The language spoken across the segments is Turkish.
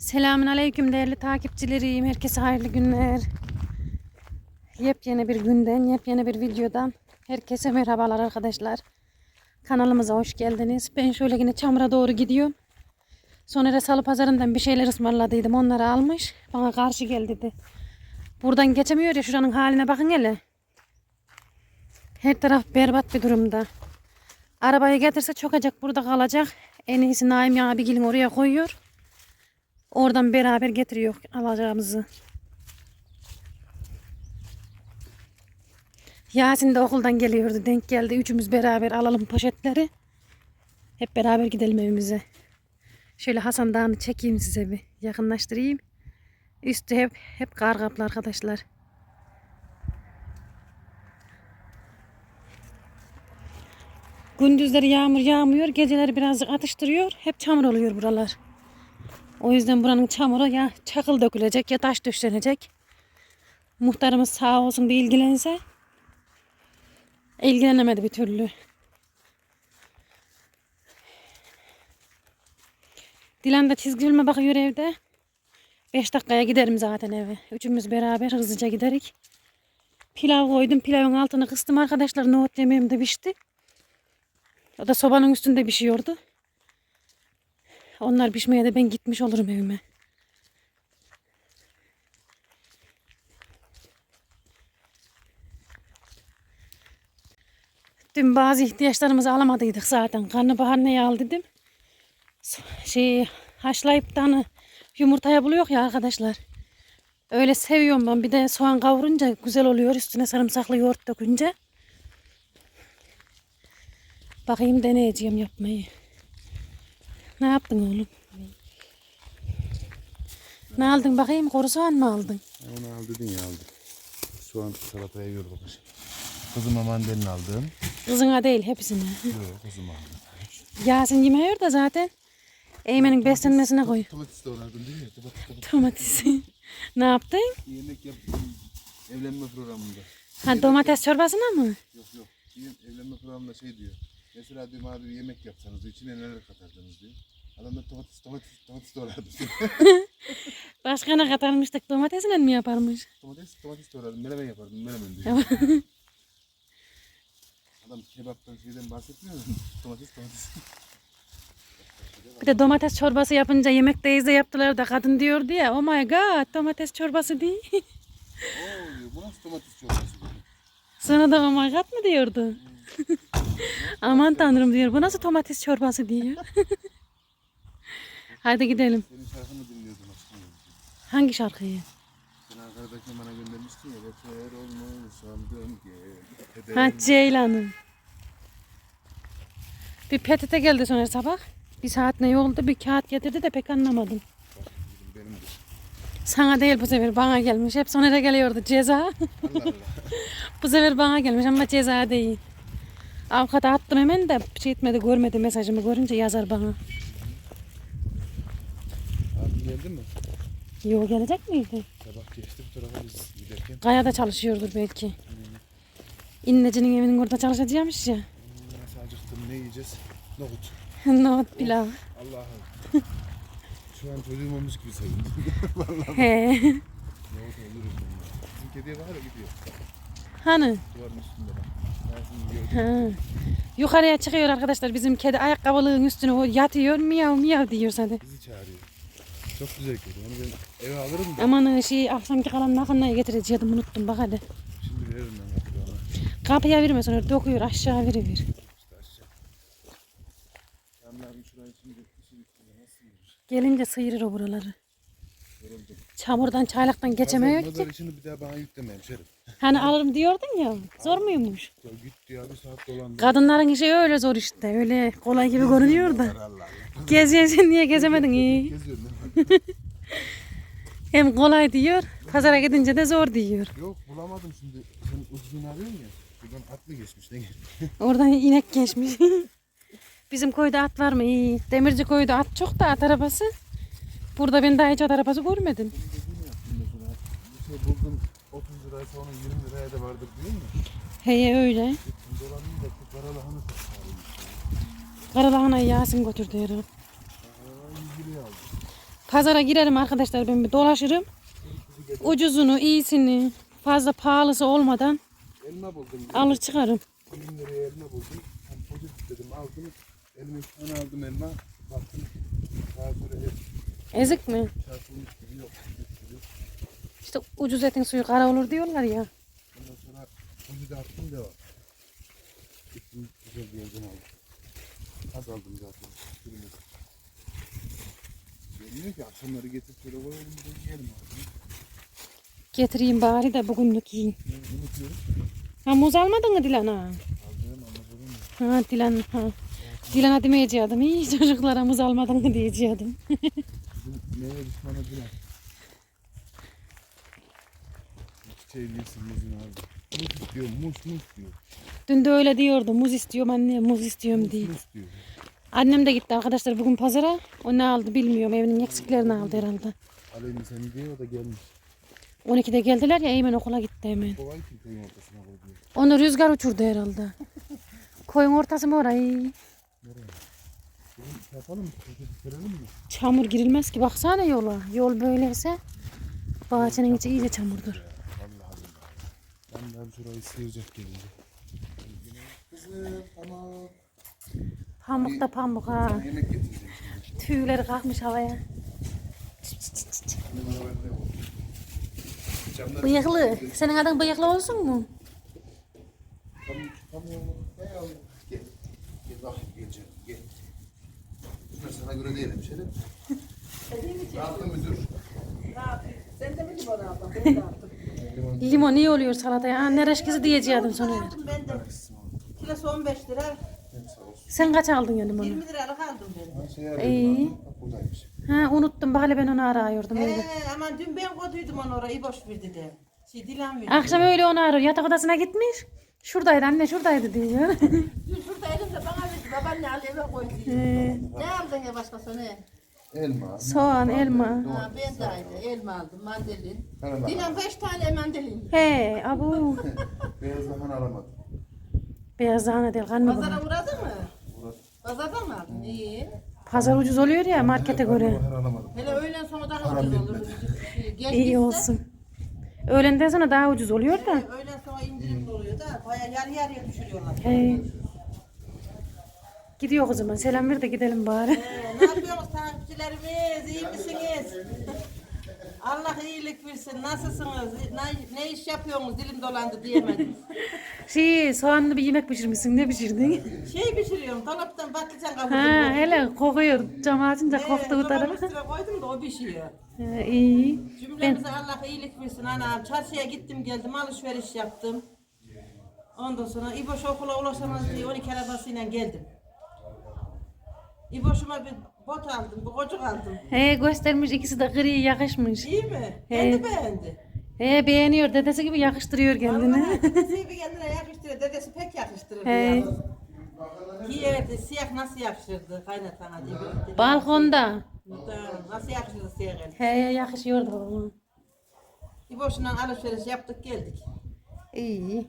Selamun Aleyküm değerli takipçilerim. Herkese hayırlı günler. Yepyeni bir günden, yepyeni bir videodan. Herkese merhabalar arkadaşlar. Kanalımıza hoş geldiniz. Ben şöyle yine çamura doğru gidiyorum. Sonra salı pazarından bir şeyler ısmarladıydım. Onları almış. Bana karşı gel dedi. Buradan geçemiyor ya şuranın haline bakın hele. Her taraf berbat bir durumda. Arabayı getirse çokacak burada kalacak. En iyisi Naim abigilin oraya koyuyor. Oradan beraber getiriyor alacağımızı. Yasin de okuldan geliyordu. Denk geldi. Üçümüz beraber alalım poşetleri. Hep beraber gidelim evimize. Şöyle Hasan Dağı'nı çekeyim size bir. Yakınlaştırayım. Üstü hep hep kar kaplı arkadaşlar. Gündüzleri yağmur yağmıyor. Geceleri birazcık atıştırıyor. Hep çamur oluyor buralar. O yüzden buranın çamuru ya çakıl dökülecek ya taş döşlenecek. Muhtarımız sağ olsun bir ilgilense. İlgilenemedi bir türlü. Dilan da çizgi filme bakıyor evde. 5 dakikaya giderim zaten eve. Üçümüz beraber hızlıca giderik. Pilav koydum. Pilavın altını kıstım arkadaşlar. Nohut yemeğim de pişti. O da sobanın üstünde pişiyordu. Onlar pişmeye de ben gitmiş olurum evime. Dün bazı ihtiyaçlarımızı alamadıydık zaten. Karnabahar neyi al dedim. Şey haşlayıp da hani yumurtaya buluyor ya arkadaşlar. Öyle seviyorum ben. Bir de soğan kavurunca güzel oluyor. Üstüne sarımsaklı yoğurt dökünce. Bakayım deneyeceğim yapmayı. Yaptın oğlum? Ne aldın bakayım? Kuru soğan mı aldın? Onu al dedin ya aldım. Soğan salataya yorduk. Kızıma mandalina aldım. Kızına değil hepsine. Yok kızıma aldım. Yasin yemiyor da zaten. Eymen'in beslenmesine koy. Domates doğradım değil mi? Domates, domates. Domatesi. ne yaptın? Yemek yaptım. Evlenme programında. Ha domates çorbasına mı? Yok yok. Ev- Evlenme programında şey diyor. Mesela diyor diyor, yemek yapsanız içine neler katardınız diyor. Adam da domates, domates, domates doğradı. Başka ne katarmıştık? Domatesle mi yaparmış? domates, domates doğradım. Menemen yapardım. Menemen diyor. Adam kebaptan şeyden bahsetmiyor mu? domates, domates. Bir de domates çorbası yapınca yemekteyiz de yaptılar da kadın diyordu ya. Oh my god domates çorbası değil. Oo diyor. Bu nasıl domates çorbası diyor. Sonra da oh my god mı diyordu. Aman tanrım diyor. Bu nasıl domates çorbası diyor. Hadi gidelim. Senin şarkını dinliyordum aşkım. Hangi şarkıyı? Sen Ankara'daki bana göndermiştin ya. Beter olmuş sandım ki. Ha Ceylan'ın. Bir PTT geldi sonra sabah. Bir saat ne yolda bir kağıt getirdi de pek anlamadım. Sana değil bu sefer bana gelmiş. Hep sonra geliyordu ceza. Allah Allah. bu sefer bana gelmiş ama ceza değil. Avukata attım hemen de şey etmedi görmedi mesajımı görünce yazar bana. Geldin mi? Yo gelecek miydi? Sabah geçti bu tarafa biz giderken. Kayada çalışıyordur belki. İnneci'nin evinin orada çalışacakmış ya. Nasıl acıktım ne yiyeceğiz? Nohut. Nohut pilav. Allah'ım. Şu an çocuğum olmuş gibi. Vallahi He. nohut olurum bunlar. Bizim kediye var ya gidiyor. Hani? Duvarın üstünde bak. Ha. Yukarıya çıkıyor arkadaşlar bizim kedi ayakkabılığın üstüne o yatıyor miyav miyav diyor zaten. Bizi çağırıyor. Çok güzel kedi. Onu ben eve alırım da. Aman şey akşamki kalan nakınlayı getireceğim unuttum bak hadi. Şimdi veririm ben kapıya ona. Kapıya verme sonra dokuyor aşağı veriver. İşte aşağı. Yanlarım şurayı şimdi? Gelince sıyırır o buraları. Yoruldum. Çamurdan çaylaktan geçemiyor Pazar ki. işini bir daha bana yükleme hemşerim. Hani alırım diyordun ya zor muymuş? Ya gitti ya bir saat dolandı. Kadınların işi öyle zor işte öyle kolay gibi görünüyor da. Allah. Geziyorsun niye gezemedin iyi. Geziyorum? Hem kolay diyor pazara gidince de zor diyor. Yok bulamadım şimdi. Sen uzun arıyorsun ya. Buradan atlı geçmiş. Ne? Oradan inek geçmiş. Bizim köyde at var mı? İyi. Demirci köyde at çok da at arabası. Burada ben daha hiç at arabası görmedim. Bir şey buldum 30 liraysa onun 20 liraya da vardır değil mi? Heye öyle. Dolandım da şu kara lahana satın Karalahanayı Yasin götürdü herhalde. Aa, 100 liraya aldım. Pazara girerim arkadaşlar ben bir dolaşırım. Ucuzunu, iyisini, fazla pahalısı olmadan Elma buldum. alır çıkarım. 20 liraya elma buldum. Hem poşet dedim aldım. Elime üç tane aldım elma. Baktım. Daha hep Ezik mi? çarpılmış gibi yok. gibi. İşte ucuz etin suyu kara olur diyorlar ya. Ondan sonra poşeti attım devam. Gittim güzel bir yerden aldım. Az aldım zaten. Bilmiyorum. Gelmiyor ki akşamları getirip şöyle koyalım da yiyelim abi. Getireyim bari de bugünlük yiyin. Unutuyoruz? Ha muz almadın mı Dilan ha? Aldım anladım. Ha Dilan ha. Dilan'a demeyecektim. İyi çocuklara muz almadın mı diyecektim. Bizim meyve düşmanı Dilan. Çiçeği yesin muzun abi. Muz istiyor, muz muz diyor. Dün de öyle diyordu. Muz istiyorum anne muz istiyorum diye. Muz diyor. Annem de gitti arkadaşlar bugün pazara. O ne aldı bilmiyorum. Evinin eksiklerini aldı herhalde. Aleyhine seni diyor o da gelmiş. 12'de geldiler ya Eymen okula gitti hemen. Kovay ki köyün ortasına koyuyor. Onu rüzgar uçurdu herhalde. Koyun ortası mı orayı? Nereye? Şey yapalım mı? Mi? Çamur girilmez ki. Baksana yola. Yol böyleyse bahçenin içi iyice çamurdur. Vallahi billahi. Ben de şurayı sıyıracak gelince. Kızım tamam. Pamuk da pamuk ha. Yemek getireceğim şimdi. Tüyleri kalkmış havaya. Camları Bıyıklı. Senin adın bıyıklı olsun mu? Tamam, tamam. Ne yavrum? Gel. Gel bak, gel canım, gel. Şuna sana göre değil hemşerim. Ne yaptın müdür? Sen de mi? Ben de aldım. Limon iyi oluyor salataya. Anne reşkisi diyeceğim sonra. Ben de. Kilosu 15 lira. Sen kaç aldın ya limonu? 20 liralık aldım ben. Şey İyi. arıyorum. Bak buradaymış. Ha unuttum hele ben onu arıyordum öyle. Ee, aman dün ben koyduydum onu orayı boş verdi de. Şey Dilan verdi. Akşam öyle onu arıyor. Yatak odasına gitmiş. Şuradaydı anne şuradaydı diyor. Dün şurada elimde bana verdi. Babaanne al eve koydu. Ee, ne aldın ya başkası ne? Elma. Soğan, elma. Ha, ben de aynı. Elma aldım, mandalin. Dilan 5 tane mandalin. He abu. Beyaz lahan alamadım. Beyaz lahana değil kan mı? Pazara uğradın mı? Burası. Pazarda mı aldın? İyi. Pazar ucuz oluyor ya markete göre. Alamadım. Hele öğlen sonra daha ucuz olur. Şey, Geç İyi gitse, olsun. Öğlenden sonra daha ucuz oluyor da. Öğlen sonra indirimli oluyor da baya yarı yarıya düşürüyorlar. He. Gidiyor o zaman. Selam ver de gidelim bari. Ee, ne yapıyorsunuz takipçilerimiz? İyi misiniz? Allah iyilik versin. Nasılsınız? Ne, ne iş yapıyorsunuz? Dilim dolandı diyemedim. Şey soğanlı bir yemek pişirmişsin. Ne pişirdin? Şey pişiriyorum. Dolaptan patlıcan Ha hele kokuyor. Cam açınca Ee, koktu bu dolabın tarafa. üstüne koydum da o pişiyor. Ha, iyi. Cümlemize Allah iyilik versin anam. Çarşıya gittim geldim alışveriş yaptım. Ondan sonra İboş okula ulaşamaz diye 12 arabasıyla geldim. İboş'uma bir bot aldım, bir kocuk aldım. He göstermiş ikisi de gri yakışmış. İyi mi? He. Kendi beğendi. He beğeniyor. Dedesi gibi yakıştırıyor kendini. Dedesi bir kendine yakıştırıyor. Dedesi pek yakıştırır. He. Giyerdi, siyah nasıl yakışırdı kaynatana diye. bir- Balkonda. Muhtemelen Nasıl yakışırdı siyah el. He yakışıyordu babama. İboş'la alışveriş yaptık geldik. İyi.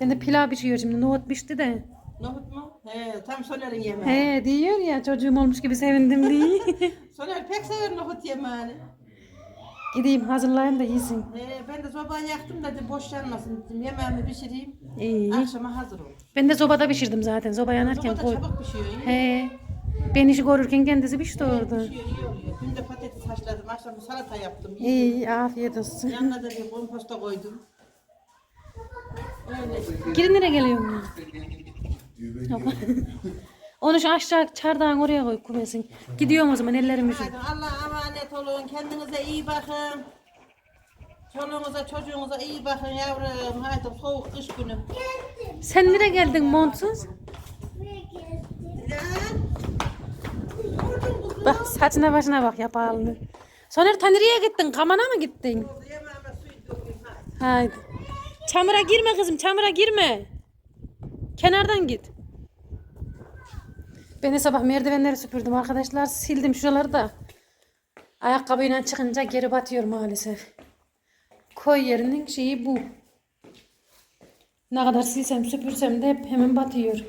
Ben de pilav pişiyor şimdi. Nohut pişti de. Nohut mu? He, tam Soner'in yemeği. He diyor ya çocuğum olmuş gibi sevindim diye. Soner pek sever nohut yemeğini. Gideyim hazırlayayım da yesin. He, ben de sobayı yaktım dedim boş yanmasın dedim. Yemeğimi pişireyim. İyi. Akşama hazır olur. Ben de sobada pişirdim zaten. Soba yanarken Sobada koy. çabuk pişiyor. iyi. He. Ben işi görürken kendisi pişti orada. Pişiyor, iyi oluyor. Dün de patates haşladım. Akşam salata yaptım. İyi afiyet olsun. Yanına da bir komposta koydum. Öyle. Geri nereye geliyorsun Onu şu aşağı çardağın oraya koy kumesin. Gidiyorum o zaman ellerimi şu. Haydi Allah'a emanet olun. Kendinize iyi bakın. Çoluğunuza çocuğunuza iyi bakın yavrum. Haydi soğuk kış günü. Sen nereye geldin montsuz? Bak saçına başına bak yapalını. Soner ta nereye gittin? Kamana mı gittin? Haydi. Çamura girme kızım çamura girme. Kenardan git. Ben de sabah merdivenleri süpürdüm arkadaşlar. Sildim şuraları da. Ayakkabıyla çıkınca geri batıyor maalesef. Koy yerinin şeyi bu. Ne kadar silsem süpürsem de hep hemen batıyor.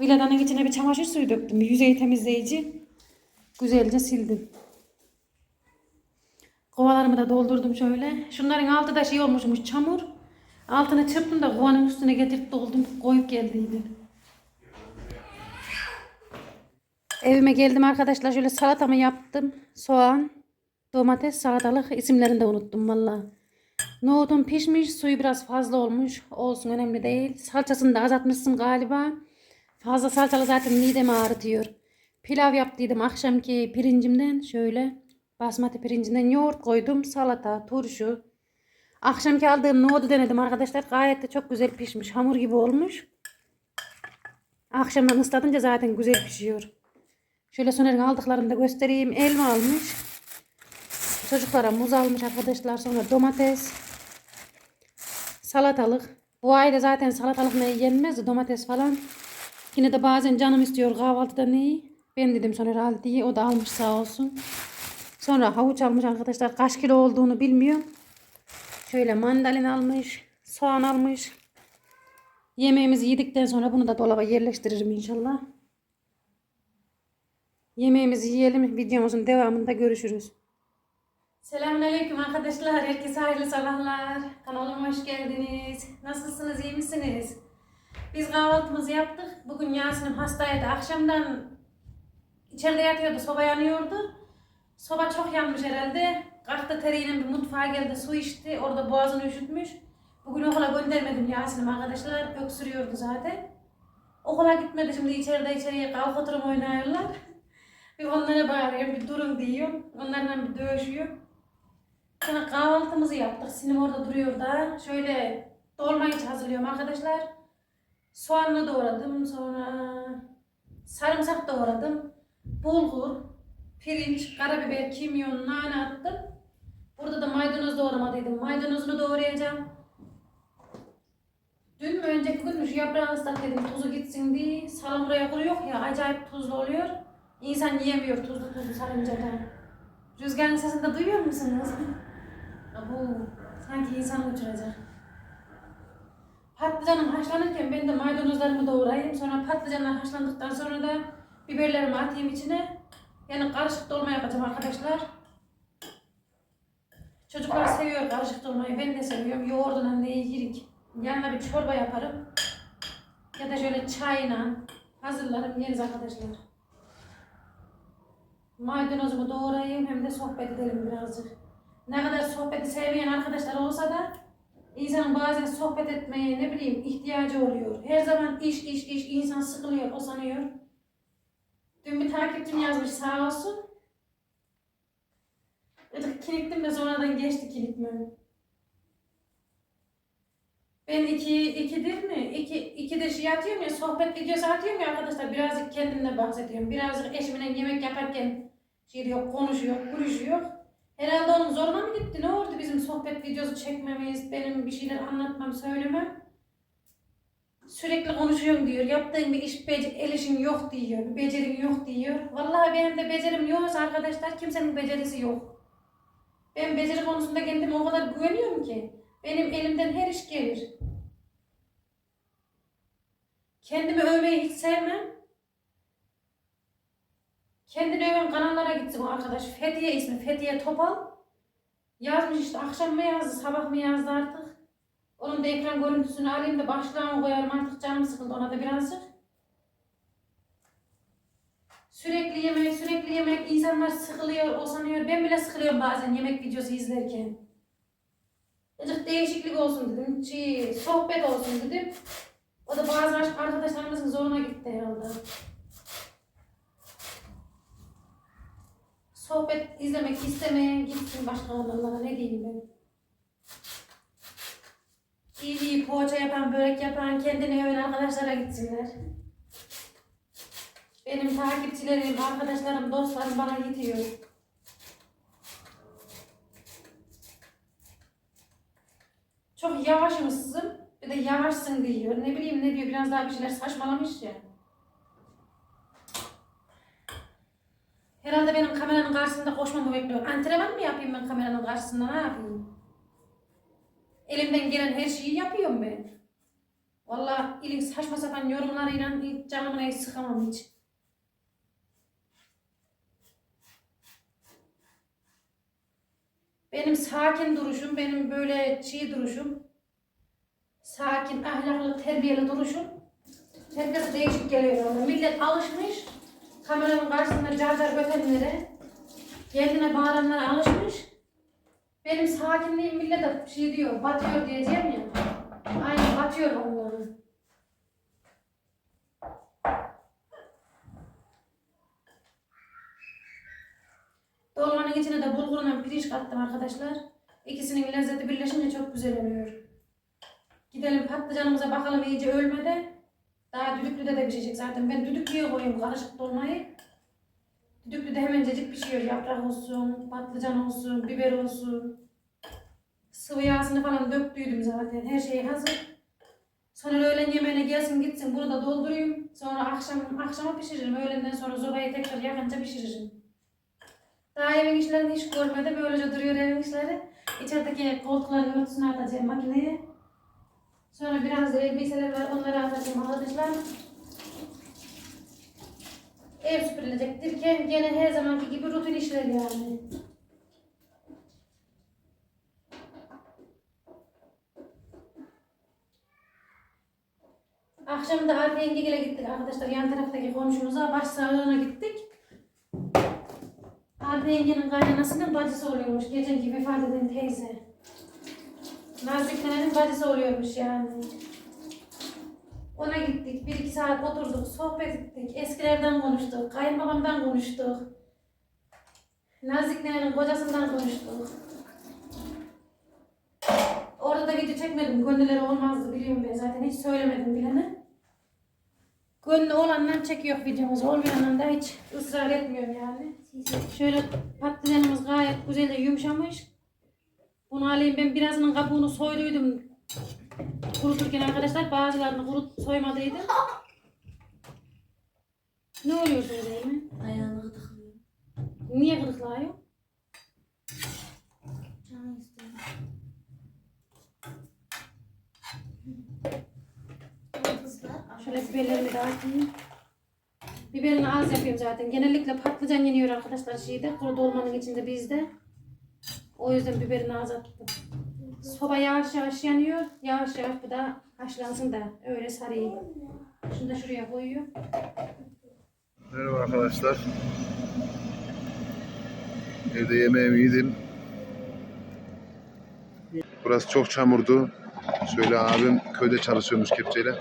Villadanın içine bir çamaşır suyu döktüm. Bir yüzey temizleyici. Güzelce sildim. Kovalarımı da doldurdum şöyle. Şunların altı da şey olmuşmuş çamur. Altını çırptım da kovanın üstüne getirip doldum koyup geldiydim. Evime geldim arkadaşlar. Şöyle salatamı yaptım. Soğan, domates, salatalık isimlerini de unuttum valla. Nohudum pişmiş. Suyu biraz fazla olmuş. Olsun önemli değil. Salçasını da azaltmışsın galiba. Fazla salçalı zaten midemi ağrıtıyor. Pilav yaptıydım akşamki pirincimden. Şöyle basmati pirincinden yoğurt koydum. Salata, turşu. Akşamki aldığım nohudu denedim arkadaşlar. Gayet de çok güzel pişmiş. Hamur gibi olmuş. Akşamdan ıslatınca zaten güzel pişiyor. Şöyle Soner'in aldıklarını da göstereyim. Elma almış. Çocuklara muz almış arkadaşlar. Sonra domates. Salatalık. Bu ayda zaten salatalık ne yenmez domates falan. Yine de bazen canım istiyor kahvaltıda neyi. Ben dedim Soner al diye. O da almış sağ olsun. Sonra havuç almış arkadaşlar. Kaç kilo olduğunu bilmiyorum. Şöyle mandalin almış. Soğan almış. Yemeğimizi yedikten sonra bunu da dolaba yerleştiririm inşallah. Yemeğimizi yiyelim. Videomuzun devamında görüşürüz. Selamünaleyküm arkadaşlar. Herkese hayırlı sabahlar. Kanalıma hoş geldiniz. Nasılsınız? iyi misiniz? Biz kahvaltımızı yaptık. Bugün Yasin'im hastaydı. Akşamdan içeride yatıyordu. Soba yanıyordu. Soba çok yanmış herhalde. Kalktı teriyle bir mutfağa geldi. Su içti. Orada boğazını üşütmüş. Bugün okula göndermedim Yasin'im arkadaşlar. Öksürüyordu zaten. Okula gitmedi. Şimdi içeride içeriye kalk oturum oynuyorlar. Bir onlara bağırıyorum, bir durun diyorum. Onlarla bir dövüşüyorum. Sonra kahvaltımızı yaptık. Sinem orada duruyor da. Şöyle dolma iç hazırlıyorum arkadaşlar. Soğanla doğradım. Sonra sarımsak doğradım. Bulgur, pirinç, karabiber, kimyon, nane attım. Burada da maydanoz doğramadıydım. Maydanozunu doğrayacağım. Dün mü önceki gün mü şu yaprağını ıslat dedim tuzu gitsin diye. Salamuraya kuru yok ya acayip tuzlu oluyor. İnsan yiyemiyor tuzlu tuzlu sarınca da. Rüzgarın sesini de duyuyor musunuz? Bu sanki insan uçuracak. Patlıcanım haşlanırken ben de maydanozlarımı doğrayayım. Sonra patlıcanlar haşlandıktan sonra da biberlerimi atayım içine. Yani karışık dolma yapacağım arkadaşlar. Çocuklar seviyor karışık dolmayı. Ben de seviyorum. Yoğurduna ne yirik. Yanına bir çorba yaparım. Ya da şöyle çayla hazırlarım yeriz arkadaşlar. Maydanozumu doğrayayım hem de sohbet edelim birazcık. Ne kadar sohbeti sevmeyen arkadaşlar olsa da insan bazen sohbet etmeye ne bileyim ihtiyacı oluyor. Her zaman iş iş iş insan sıkılıyor, osanıyor. Dün bir takipçim yazmış sağ olsun. Dedik kiliktim de sonradan geçti kilikmem. Ben iki, ikidir mi? İki, ikidir şey atıyorum ya, sohbet videosu atıyorum ya arkadaşlar. Birazcık kendimle bahsediyorum. Birazcık eşimle yemek yaparken şey diyor, konuşuyor, konuşuyor. Herhalde onun zoruna mı gitti? Ne oldu bizim sohbet videosu çekmemiz, benim bir şeyler anlatmam, söylemem? Sürekli konuşuyorum diyor. Yaptığın bir iş, bec- el işin yok diyor. Bir becerin yok diyor. Vallahi benim de becerim yoksa arkadaşlar kimsenin becerisi yok. Ben beceri konusunda kendime o kadar güveniyorum ki. Benim elimden her iş gelir. Kendimi övmeyi hiç sevmem. Kendini öven kanallara gitsin o arkadaş. Fethiye ismi. Fethiye Topal. Yazmış işte akşam mı yazdı sabah mı yazdı artık. Onun da ekran görüntüsünü alayım da başlığımı koyarım artık canım sıkıldı ona da birazcık. Sürekli yemek sürekli yemek insanlar sıkılıyor o sanıyor. Ben bile sıkılıyorum bazen yemek videosu izlerken. Azıcık değişiklik olsun dedim. Şey, sohbet olsun dedim. O da bazı arkadaşlarımızın zoruna gitti herhalde. Sohbet izlemek istemeyen gitsin başka kanallara ne diyeyim ben. İyi poğaça yapan, börek yapan, kendini öven arkadaşlara gitsinler. Benim takipçilerim, arkadaşlarım, dostlarım bana yetiyor. Çok yavaşmışsın. Bir de yavaşsın diyor. Ne bileyim ne diyor. Biraz daha bir şeyler saçmalamış ya. Herhalde benim kameranın karşısında koşmamı bekliyor. Antrenman mı yapayım ben kameranın karşısında ne yapayım? elimden gelen her şeyi yapıyorum ben. Valla ilin saçma sapan yorumlarıyla hiç canımına sıkamam hiç. Benim sakin duruşum, benim böyle çiğ duruşum, sakin, ahlaklı, terbiyeli duruşum herkes değişik geliyor ona. Millet alışmış, kameranın karşısında car car ötenlere, kendine bağıranlara alışmış. Benim sakinliğim millete şey diyor, batıyor diyeceğim ya. Aynen batıyor onların. Dolmanın içine de bulgurla pirinç kattım arkadaşlar. İkisinin lezzeti birleşince çok güzel oluyor. Gidelim patlıcanımıza bakalım iyice ölmedi. Daha düdüklüde de pişecek zaten. Ben düdüklüye koyuyorum karışık dolmayı. Düdüklüde hemencecik pişiyor. Yaprak olsun, patlıcan olsun, biber olsun. Sıvı yağsını falan döktüydüm zaten. Her şey hazır. Sonra öğlen yemeğine gelsin gitsin. Bunu da doldurayım. Sonra akşam akşama pişiririm. Öğlenden sonra zobayı tekrar yakınca pişiririm. Daha evin işlerini hiç görmedim. Böylece duruyor evin işleri. İçerideki koltukların örtüsünü atacağım makineye. Sonra biraz elbiseler var. Onları atacağım arkadaşlar. Ev süpürülecektir gene her zamanki gibi rutin işler yani. Akşam da Arif yengegile gittik arkadaşlar. Yan taraftaki komşumuza baş sağlığına gittik. Arif yengenin kaynanasının bacısı oluyormuş. Geçen gibi vefat eden teyze. Nazik nenenin bacısı oluyormuş yani. Ona gittik. Bir iki saat oturduk. Sohbet ettik. Eskilerden konuştuk. Kayınbabamdan konuştuk. Nazik nenenin kocasından konuştuk. Orada da video çekmedim. Gönülleri olmazdı biliyorum ben zaten. Hiç söylemedim bilene. Gönlü olandan çekiyor videomuzu. Olmayandan da hiç ısrar etmiyorum yani. Şöyle patlıcanımız gayet güzel de yumuşamış. Bunu alayım ben birazının kabuğunu soyduydum. Kuruturken arkadaşlar bazılarını kurut soymadıydım. Ne oluyor böyle mi? Ayağını gıdıklıyor. Niye gıdıklıyor? Canı istiyor. Şöyle biberlerimi de atayım. Biberini az yapıyorum zaten. Genellikle patlıcan yeniyor arkadaşlar şeyde. Kuru dolmanın içinde bizde. O yüzden biberini az attım. Soba yavaş yavaş yanıyor. Yavaş yavaş bu da haşlansın da öyle sarayım. Şunu da şuraya koyuyor. Merhaba arkadaşlar. Evde yemeğimi yedim. Burası çok çamurdu. Şöyle abim köyde çalışıyormuş kepçeyle.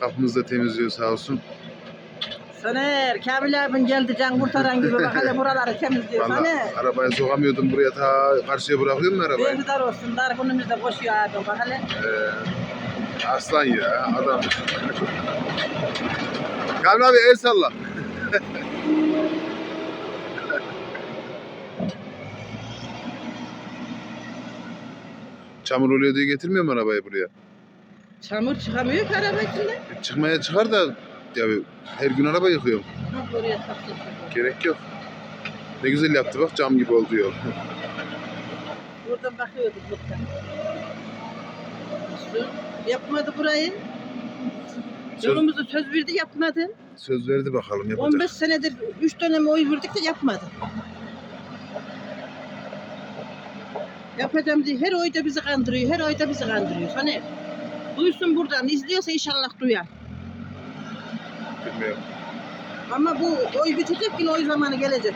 Kapımızı da temizliyor sağ olsun. Soner, Kamil abin geldi can kurtaran gibi bak hele buraları temizliyor. Soner. arabayı sokamıyordum buraya ta karşıya bırakıyorum arabayı. Devdar olsun, dar günümüzde koşuyor abim bak hele. Ee, aslan ya adam. Kamil abi el salla. Çamur oluyor diye getirmiyor mu arabayı buraya? Çamur çıkamıyor ki araba içinde. E, Çıkmaya çıkar da ya her gün araba yıkıyorum. Oraya? Gerek yok. Ne güzel yaptı bak cam gibi oldu yol. Buradan bakıyorduk buradan. Su yapmadı burayı. Söz, Yolumuzu söz verdi yapmadı. söz verdi bakalım yapacak. 15 senedir 3 dönem oy verdik de yapmadı. Yapacağım diye her oyda bizi kandırıyor, her oyda bizi kandırıyor. Hani duysun buradan, izliyorsa inşallah duyar. Bilmiyorum. Ama bu oy bitecek yine oy zamanı gelecek.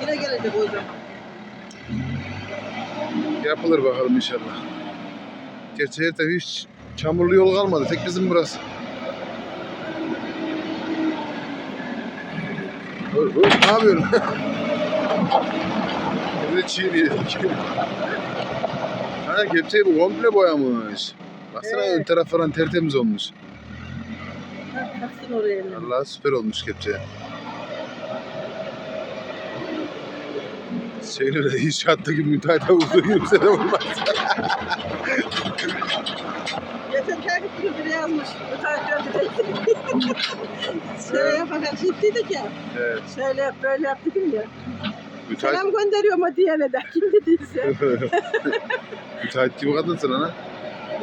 Yine gelecek oy zamanı. Yapılır bakalım inşallah. Gerçi her taraf hiç çamurlu yol kalmadı. Tek bizim burası. Ö- ö, ne yapıyorsun? De çiğniyor. ha kepçeyi bu komple boyamış. Baksana Evet. ön taraf falan tertemiz olmuş. Taksın oraya. Allah süper olmuş kepçe. Şeyle de inşaattaki müteahhite vurduğu kimse de olmaz. Geçen takipçimiz biri yazmış. Tarih gördü. Şöyle yapacak şiddiydik ya. Evet. Şöyle yap, böyle yap dedim ya. Müteahhit, Selam gönderiyorum o diyene de. Kim dediyse. müteahhit gibi kadınsın ana.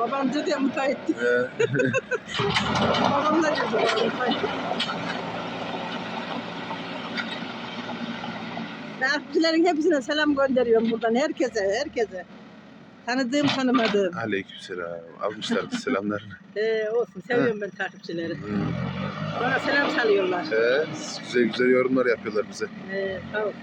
Babam dedi ya müteahhit. Ee, Babam da müteahhit. Takipçilerin hepsine selam gönderiyorum buradan herkese, herkese. Tanıdığım tanımadığım. Aleykümselam. Almışlar selamlarını. Ee, olsun seviyorum ben takipçileri. Hmm. Bana selam salıyorlar. He, güzel güzel yorumlar yapıyorlar bize. Ee, sağ olsun.